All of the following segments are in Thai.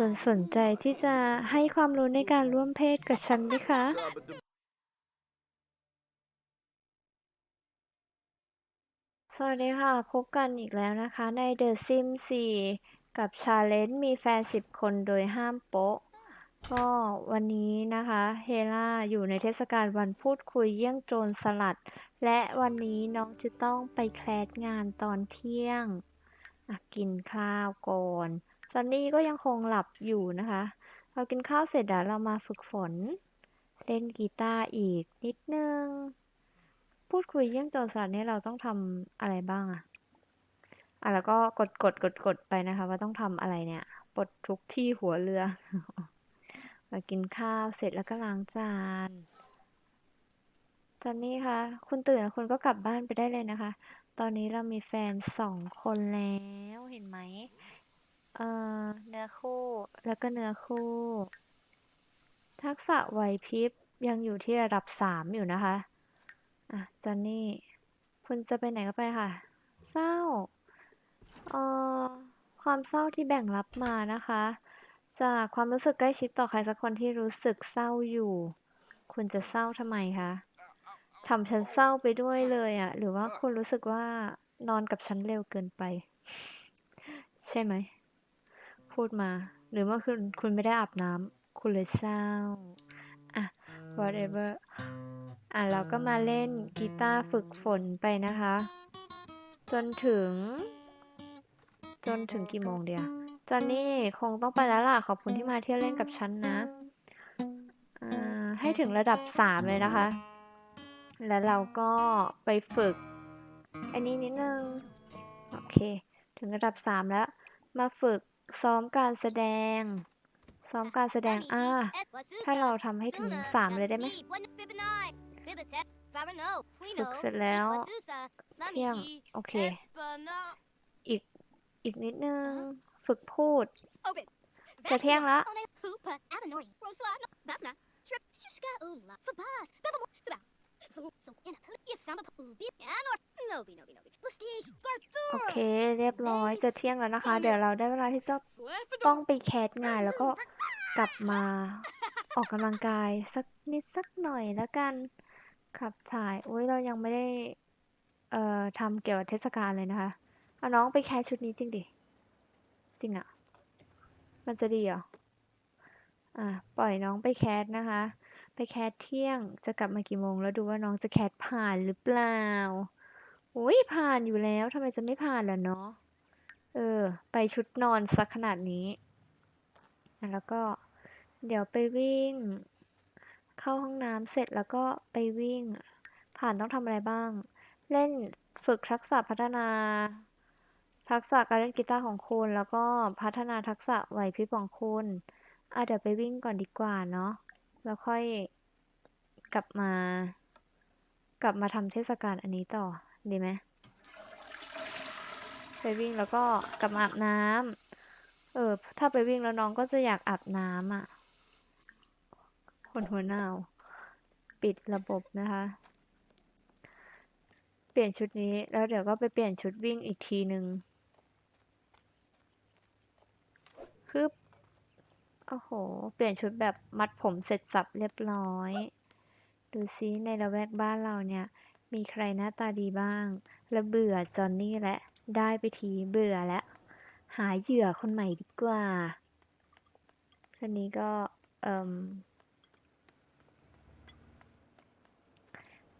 คุณสนใจที่จะให้ความรู้ในการร่วมเพศกับฉันไหมคะสวัสดีค่ะ พบกันอีกแล้วนะคะใน The Sims 4 กับ Challenge มีแฟน 10 คนโดยห้ามโป๊ะ ก็วันนี้นะคะเฮล่าอยู่ในเทศกาลวันพูดคุยเยี่ยงโจรสลัด และวันนี้น้องจะต้องไปแคลสงานตอนเที่ยงอะกินข้าวก่อน จอนนี่ก็ยังคงหลับอยู่นะคะเรากินข้าวเสร็จแล้วเรามาฝึกฝน เล่นกีตาร์อีกนิดนึง พูดคุยเยี่ยงโจรสลัดเนี่ยเราต้องทำอะไรบ้างอะอะแล้วก็กดกดกดกดไปนะคะ ว่าต้องทำอะไรเนี่ยปลดทุกที่หัวเรือมากินข้าวเสร็จแล้วก็ล้างจานจอนนี่คะคุณตื่นคุณก็กลับบ้านไปได้เลยนะคะ ตอนนี้เรามีแฟนสองคนแล้วเห็นไหม เอ่อเนื้อคู่แล้วก็เนื้อคู่ ทักษะไหวพริบยังอยู่ที่ระดับสามอยู่นะคะ อะจอนนี่ คุณจะไปไหนก็ไปค่ะ เศร้า เอ่อ ความเศร้าที่แบ่งรับมานะคะ จากความรู้สึกใกล้ชิดต่อใครสักคนที่รู้สึกเศร้าอยู่ คุณจะเศร้าทำไมคะทำฉันเศร้าไปด้วยเลยอะ่ะ หรือว่าคุณรู้สึกว่านอนกับฉันเร็วเกินไป ใช่ไหม พูดมา หรือว่าคุณคุณไม่ได้อาบน้ำคุณเลยเศร้าอะ whatever อะ เราก็มาเล่นกีตาร์ฝึกฝนไปนะคะ จนถึง จนถึงกี่โมงเดียวจอนนี่คงต้องไปแล้วล่ะ ขอบคุณที่มาเที่ยวเล่นกับฉันนะให้ถึงระดับสามเลยนะคะ แล้วเราก็ไปฝึก อันนี้นิดนึง โอเค ถึงระดับสามแล้ว มาฝึก ซ้อมการแสดง ซ้อมการแสดงอ่าถ้าเราทำให้ถึงสามเลยได้ไหมฝึกเสร็จแล้วเที่ยงโอเค อีกอีกนิดนึง ฝึกพูด จะเที่ยงละ โอเคเรียบร้อยจะเที่ยงแล้วนะคะ เดี๋ยวเราได้เวลาที่จะต้องไปแคสงานแล้วก็กลับมาออกกำลังกายสักนิดสักหน่อยแล้วกันขับถ่ายอุ้ยเรายังไม่ได้เอ่อทำเกี่ยวกับเทศกาลเลยนะคะเอาน้องไปแคสชุดนี้จริงดิจริงอะมันจะดีเหรออะปล่อยน้องไปแคสนะคะ ไปแคสเที่ยงจะกลับมากี่โมง แล้วดูว่าน้องจะแคสผ่านหรือเปล่าอุ้ยผ่านอยู่แล้วทำไมจะไม่ผ่านล่ะเนาะเออ ไปชุดนอนสักขนาดนี้ แล้วก็เดี๋ยวไปวิ่ง เข้าห้องน้ำเสร็จแล้วก็ไปวิ่ง ผ่านต้องทำอะไรบ้าง เล่นฝึกทักษะพัฒนา ทักษะการเล่นกีตาร์ของคุณ แล้วก็พัฒนาทักษะไหวพริบของคุณอะเดี๋ยวไปวิ่งก่อนดีกว่าเนาะ แล้วค่อยกลับมา กลับมาทำเทศกาลอันนี้ต่อ ดีไหมไปวิ่งแล้วก็กลับมาอาบน้ำเออ ถ้าไปวิ่งแล้วน้องก็จะอยากอาบน้ำอะคนหัวหนาว ปิดระบบนะคะ เปลี่ยนชุดนี้แล้วเดี๋ยวก็ไปเปลี่ยนชุดวิ่งอีกทีหนึ่งฮึบ อ้โห เปลี่ยนชุดแบบมัดผมเสร็จสับเรียบร้อย ดูซิในละแวกบ้านเราเนี่ย มีใครหน้าตาดีบ้าง แล้วเบื่อจอนนี่แหละ ได้ไปทีเบื่อแล้ว หาเหยื่อคนใหม่ดีกว่าคนนี้ก็ เอ่ม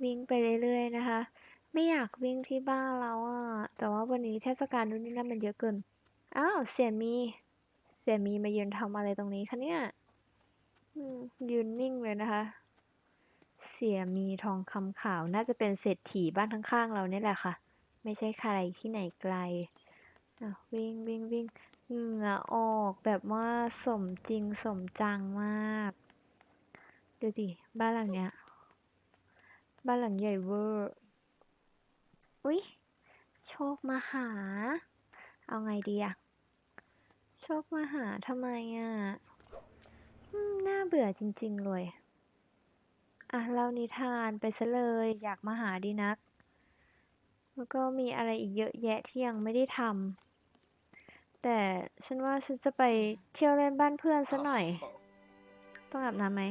วิ่งไปเรื่อยๆนะคะ ไม่อยากวิ่งที่บ้านแล้วอะแต่ว่าวันนี้เทศกาลนู่นนี่นั่นมันเยอะเกิน อ้าว เสียมี เสียมีมายืนทำอะไรตรงนี้คะเนี่ยยืนนิ่งเลยนะคะ เสียมีทองคำขาวน่าจะเป็นเศรษฐีบ้านข้างๆ เราเนี่ยแหละค่ะ ไม่ใช่ใครที่ไหนไกลอะวิ่งวิ่งวิ่งเหงื่อออกแบบว่าสมจริงสมจังมาก ดูสิบ้านหลังเนี้ย บ้านหลังใหญ่เวอร์ อุ๊ย โชคมาหา เอาไงดีอะ โชคมาหาทำไมอะน่าเบื่อจริง ๆ เลย อะเล่านิทานไปซะเลย อยากมาหาดีนัก แล้วก็มีอะไรอีกเยอะแยะที่ยังไม่ได้ทำ แต่ฉันว่าฉันจะไปเที่ยวเล่นบ้านเพื่อนซะหน่อย ต้องอาบน้ำไหม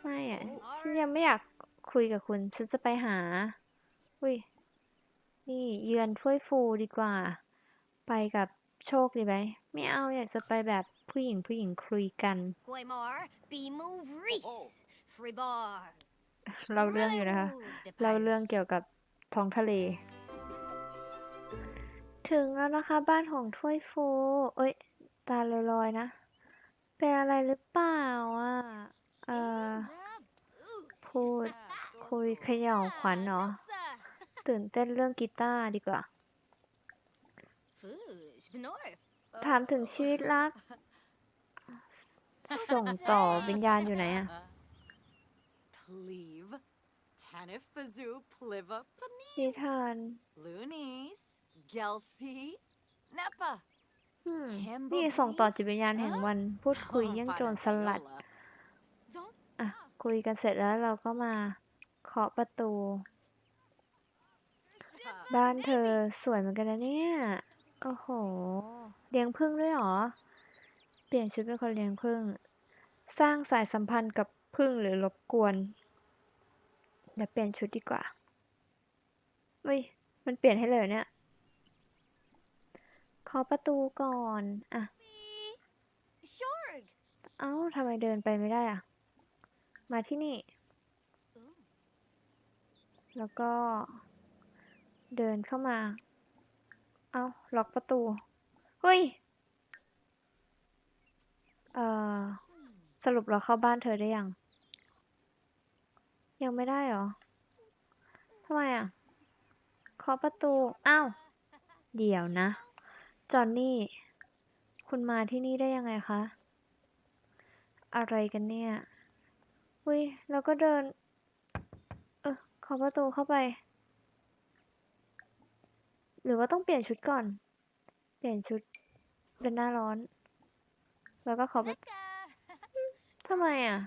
ไม่อะฉันยังไม่อยากคุยกับคุณ ฉันจะไปหา อุ้ย นี่เยือนถ้วยฟูดีกว่า ไปกับ โชคดีไหมไม่เอาอยากจะไปแบบผู้หญิงผู้หญิงคุยกัน Guaymar, be move Reese, Fribar. เราเรื่องอยู่นะคะเล่าเรื่องเกี่ยวกับท้องทะเล ถึงแล้วนะคะบ้านของถ้วยฟู เอ้ย ตาลอยๆนะ เป็นอะไรหรือเปล่าอะ เอ่อพูดคุยเขย่าขวัญเนาะตื่นเต้นเรื่องกีตาร์ดีกว่า ถามถึงชีวิตรัก ส่งต่อวิญญาณอยู่ไหนอะ Pleve, Tanif Bazoo, Pliva, นิทาน Loonies, Gelsey, Nepa. อืมนี่ส่งต่อจิตวิญญาณแห่งวันพูดคุยเยี่ยงโจรสลัด อะ คุยกันเสร็จแล้วเราก็มาเคาะประตู บ้านเธอสวยเหมือนกันนะเนี่ย โอ้โห เลี้ยงผึ้งด้วยเหรอ เปลี่ยนชุดเป็นคนเลี้ยงผึ้งสร้างสายสัมพันธ์กับผึ้งหรือรบกวน เดี๋ยวเปลี่ยนชุดดีกว่าเฮ้ย มันเปลี่ยนให้เลยเหรอเนี่ยเคาะประตูก่อน อะ Shorg. เอ้าทำไมเดินไปไม่ได้อะ มาที่นี่ แล้วก็เดินเข้ามา เอาล็อกประตู เฮ้ย เอ่อ สรุปเราเข้าบ้านเธอได้ยัง ยังไม่ได้หรอทำไมอะเคาะประตู อ้าว เดี๋ยวนะ จอนนี่ คุณมาที่นี่ได้ยังไงคะ อะไรกันเนี่ย อุ้ย แล้วก็เดิน เออขอประตูเข้าไป หรือว่าต้องเปลี่ยนชุดก่อน เปลี่ยนชุดเป็นหน้าร้อน แล้วก็ขอประตูทำไมอะ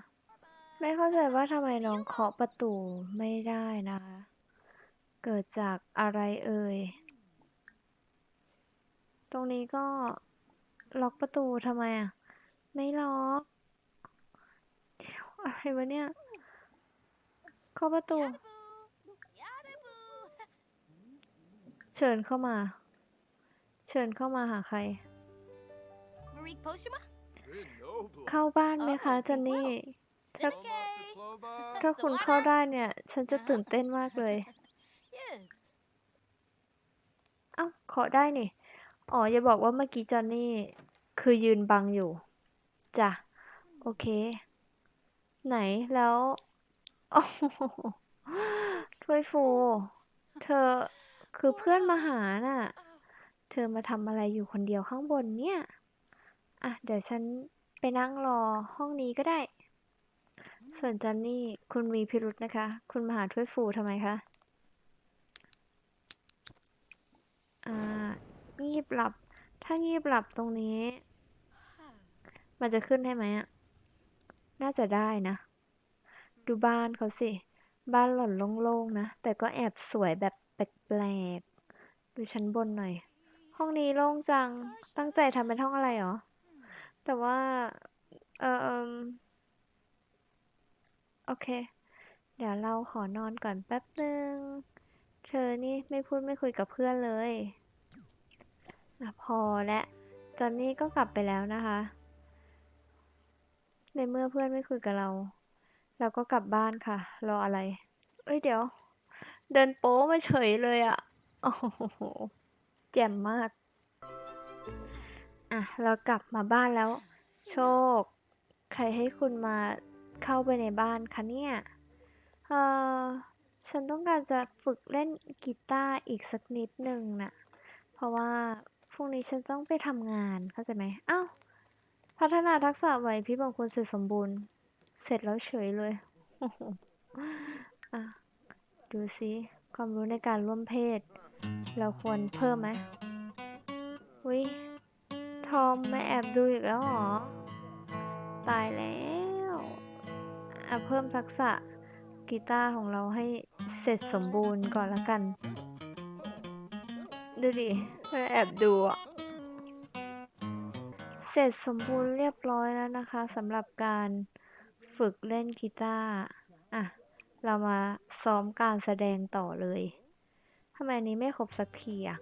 ไม่เข้าใจว่าทำไมน้องเคาะประตูไม่ได้นะคะ เกิดจากอะไรเอ่ย ตรงนี้ก็ล็อกประตูทำไมอะ ไม่ล็อกเดี๋ยวอะไรวะเนี่ยเคาะประตู เชิญเข้ามา เชิญเข้ามาหาใคร Marik Poshima? เข้าบ้านไหมคะเจนนี่ถ้าถ้าคุณเข้าได้เนี่ย ฉันจะตื่นเต้นมากเลย Yes. เอ้าขอได้นี่ อ๋ออย่าบอกว่าเมื่อกี้จอนนี่ คือยืนบังอยู่ จ้ะ โอเค ไหนแล้ว โอ้โหถ้วยฟู เธอ คือเพื่อนมาหาน่ะ เธอมาทำอะไรอยู่คนเดียวข้างบนเนี่ย อะ เดี๋ยวฉันไปนั่งรอห้องนี้ก็ได้ ส่วนจอนนี่คุณมีพิรุธนะคะ คุณมาหาถ้วยฟูทำไมคะ อ่า งีบหลับ ถ้างีบหลับตรงนี้ มันจะขึ้นให้ไหมอะน่าจะได้นะ ดูบ้านเขาสิ บ้านหล่อนโล่งๆนะ แต่ก็แอบสวยแบบ ปลกๆ ดูชั้นบนหน่อย ห้องนี้โล่งจัง ตั้งใจทำเป็นห้องอะไรหรอ แต่ว่า เออเอิ่มโอเค เดี๋ยวเราขอนอนก่อนแป๊บนึง เธอนี่ไม่พูดไม่คุยกับเพื่อนเลยอพอและจอนนี่ก็กลับไปแล้วนะคะ ในเมื่อเพื่อนไม่คุยกับเรา เราก็กลับบ้านค่ะ รออะไร เอ้ยเดี๋ยว เดินโป๊มาเฉยเลยอะโอ้โห แจ่มมาก อะ เรากลับมาบ้านแล้ว โชค ใครให้คุณมาเข้าไปในบ้านคะเนี่ย เออฉันต้องการจะฝึกเล่นกีตาร์อีกสักนิดหนึ่งน่ะ เพราะว่าพรุ่งนี้ฉันต้องไปทำงาน เข้าใจไหมอ้าว พัฒนาทักษะไหวพริบของคุณเสร็จสมบูรณ์ เสร็จแล้วเฉยเลยอะ ดูสิความรู้ในการร่วมเพศ เราควรเพิ่มไหมวิทอมมาแอบดูอีกแล้วหรอ ตายแล้วอะเพิ่มทักษะกีตาร์ของเราให้เสร็จสมบูรณ์ก่อนละกัน ดูดิมาแอบดูอะ เสร็จสมบูรณ์เรียบร้อยแล้วนะคะสำหรับการฝึกเล่นกีตาร์อะ เรามาซ้อมการแสดงต่อเลยทำไมอันนี้ไม่ครบสักทีอะ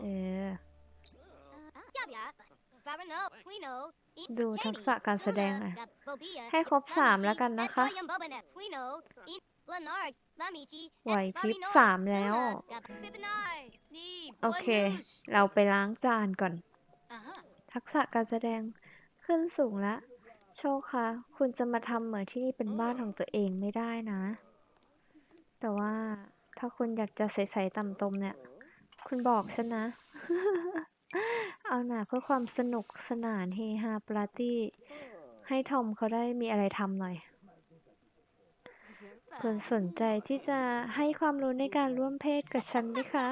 เออ ดูทักษะการแสดงหน่อยให้ครบสามแล้วกันนะคะ ไหวพริบสามแล้วนี่โอเค เราไปล้างจานก่อนอ่าฮะทักษะการแสดงขึ้นสูงแล้ว โชคคะคุณจะมาทำเหมือนที่นี่เป็นบ้านของตัวเองไม่ได้นะ แต่ว่าถ้าคุณอยากจะใสๆต่ำตมเนี่ย คุณบอกฉันนะ เอาหน่าเพื่อความสนุกสนานเฮฮาปาร์ตี้ ให้ทอมเขาได้มีอะไรทำหน่อยคุณสนใจที่จะให้ความรู้ในการร่วมเพศกับฉันไหมคะ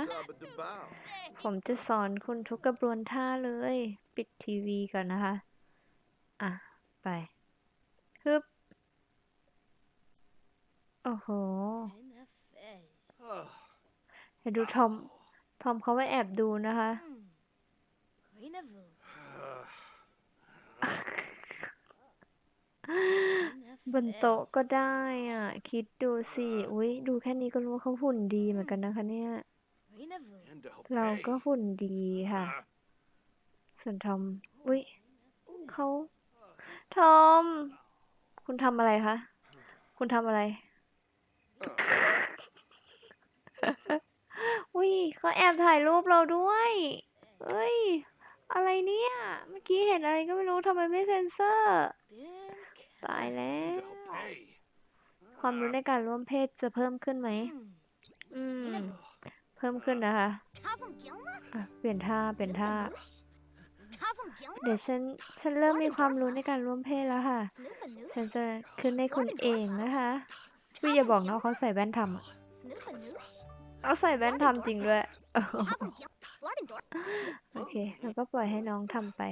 ผมจะสอนคุณทุกกระบวนท่าเลย ปิดทีวีก่อนนะคะ อะ ไปฮึบโอ้โหเดี๋ยวดูทอม ทอมเขาไปแอบดูนะคะ บนโต๊ะก็ได้อะ คิดดูสิ อุ๊ยดูแค่นี้ก็รู้ว่าเขาหุ่นดีเหมือนกันนะคะเนี่ย เราก็หุ่นดีค่ะ ส่วนทอม อุ๊ยเขา ทอม คุณทำอะไรคะ คุณทำอะไร อุ๊ยเขาแอบถ่ายรูปเราด้วยเอ้ย อะไรเนี่ย เมื่อกี้เห็นอะไรก็ไม่รู้ทำไมไม่เซ็นเซอร์ ตายแล้ว ความรู้ในการร่วมเพศจะเพิ่มขึ้นไหม อืม เพิ่มขึ้นนะคะอะเปลี่ยนท่า เปลี่ยนท่า เดี๋ยวฉันฉันเริ่มมีความรู้ในการร่วมเพศแล้วค่ะ ฉันจะขึ้นให้คุณเองนะคะพี่อย่าบอกนะเขาใส่แว่นทำเอาใส่แว่นทำจริงด้วย โอเค แล้วก็ปล่อยให้น้องทำไป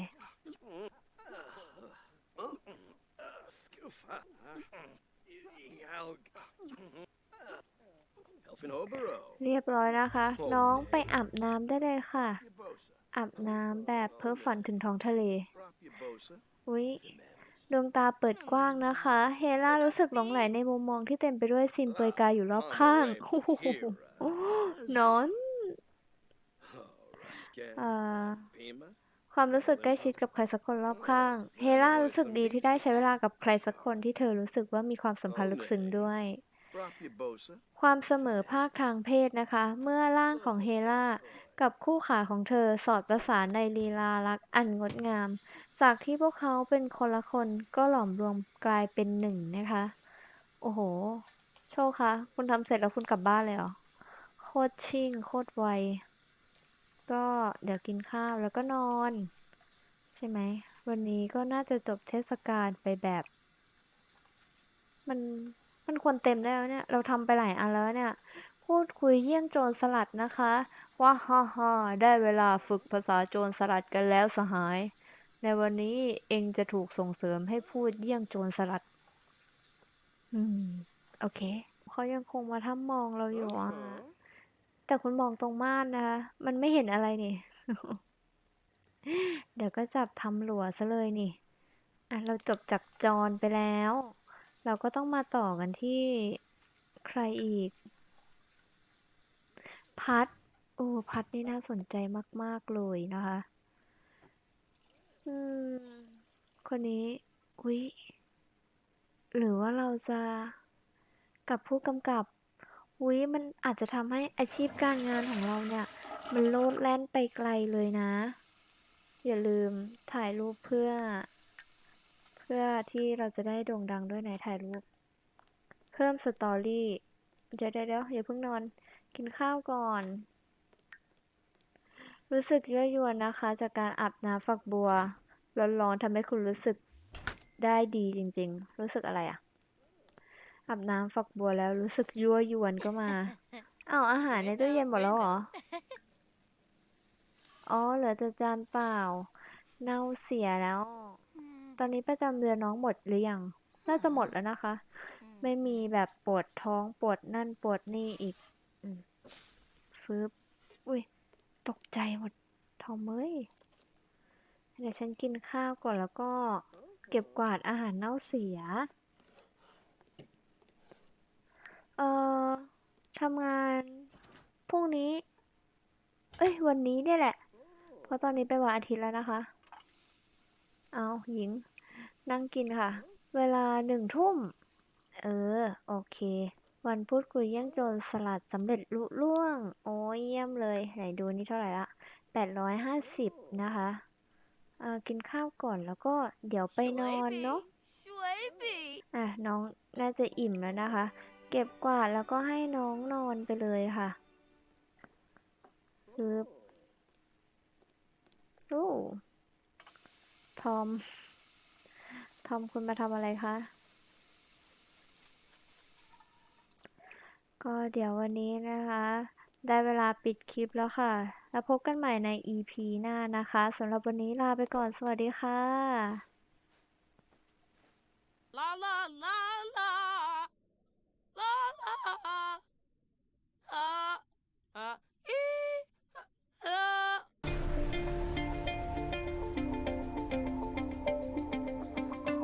เรียบร้อยนะคะ น้องไปอาบน้ำได้เลยค่ะ อาบน้ำแบบเพ้อฝันถึงท้องทะเลอุ๊ยดวงตาเปิดกว้างนะคะ เฮล่ารู้สึกหลงไหลในมุมมองที่เต็มไปด้วยซิมเปลือยกายอยู่รอบข้างโอ้โหนอนความรู้สึกใกล้ชิดกับใครสักคนรอบข้าง เฮล่ารู้สึกดีที่ได้ใช้เวลากับใครสักคนที่เธอรู้สึกว่ามีความสัมพันธ์ลึกซึ้งด้วย ความเสมอภาคทางเพศนะคะ เมื่อร่างของเฮล่ากับคู่ขาของเธอสอดประสานในลีลารักอันงดงาม จากที่พวกเขาเป็นคนละคนก็หลอมรวมกลายเป็นหนึ่งนะคะ โอ้โห โชคคะ คุณทำเสร็จแล้วคุณกลับบ้านเลยเหรอ โคตรชิ่ง โคตรไว ก็เดี๋ยวกินข้าวแล้วก็นอน ใช่ไหม วันนี้ก็น่าจะจบเทศกาลไปแบบ มัน มันควรเต็มได้แล้วเนี่ย เราทำไปหลายอันแล้วเนี่ย พูดคุยเยี่ยงโจรสลัดนะคะ ว่าฮ่าฮ่าได้เวลาฝึกภาษาโจรสลัดกันแล้วสหาย ในวันนี้เองจะถูกส่งเสริมให้พูดเยี่ยงโจรสลัด อืม โอเค เขายังคงมาทำมองเราอยู่อะ แต่คุณมองตรงม่านนะคะ มันไม่เห็นอะไรนี่ เดี๋ยวก็จับทำหลัวซะเลยนี่ อะ เราจบจากจอนไปแล้ว เราก็ต้องมาต่อกันที่ใครอีก พัดโอ้พัดนี่น่าสนใจมาก ๆ เลยนะคะ อืม คนนี้ อุ๊ย หรือว่าเราจะกับผู้กำกับ อุ๊ย มันอาจจะทำให้อาชีพการงานของเราเนี่ย มันโลดแล่นไปไกลเลยนะ อย่าลืมถ่ายรูปเพื่อ พื่อที่เราจะได้โด่งดังด้วยในถ่ายรูป เพิ่มสตอรี่เดี๋ยวเดี๋ยวเดี๋ยวอย่าเพิ่งนอน กินข้าวก่อน รู้สึกยั่วยวนนะคะ จากการอาบน้ำฝักบัวร้อนๆทำให้คุณรู้สึกได้ดีจริง ๆ รู้สึกอะไรอะอาบน้ำฝักบัวแล้วรู้สึกยั่วยวนก็มาอ้าวอาหารในตู้เย็นหมดแล้วเหรอ อ๋อเหลือแต่จานเปล่า เน่าเสียแล้ว ตอนนี้ประจำเดือนน้องหมดหรือยัง น่าจะหมดแล้วนะคะไม่มีแบบปวดท้องปวดนั่นปวดนี่อีก อืมฟึบอุ้ย ตกใจหมดทอมเอ้ยเดี๋ยวฉันกินข้าวก่อนแล้วก็ เก็บกวาดอาหารเน่าเสีย เอ่อทำงานพรุ่งนี้ เอ้ย วันนี้เนี่ยแหละ เพราะตอนนี้เป็นวันอาทิตย์แล้วนะคะ เอาหญิง นั่งกินค่ะ เวลาหนึ่งทุ่ม เออ โอเค วันพูดคุยเยี่ยงโจรสลัดสำเร็จลุล่วง โอ้ยเยี่ยมเลย ไหนดูนี่เท่าไหร่ละแปดร้อยห้าสิบนะคะเอ่อกินข้าวก่อนแล้วก็เดี๋ยวไปนอนเนาะ Schwebe. อะน้องน่าจะอิ่มแล้วนะคะ เก็บกวาดแล้วก็ให้น้องนอนไปเลยค่ะคือโอ้ทอม ทอมคุณมาทำอะไรคะ ก็เดี๋ยววันนี้นะคะ ได้เวลาปิดคลิปแล้วค่ะ แล้วพบกันใหม่ใน EP หน้านะคะสำหรับวันนี้ลาไปก่อนสวัสดีค่ะ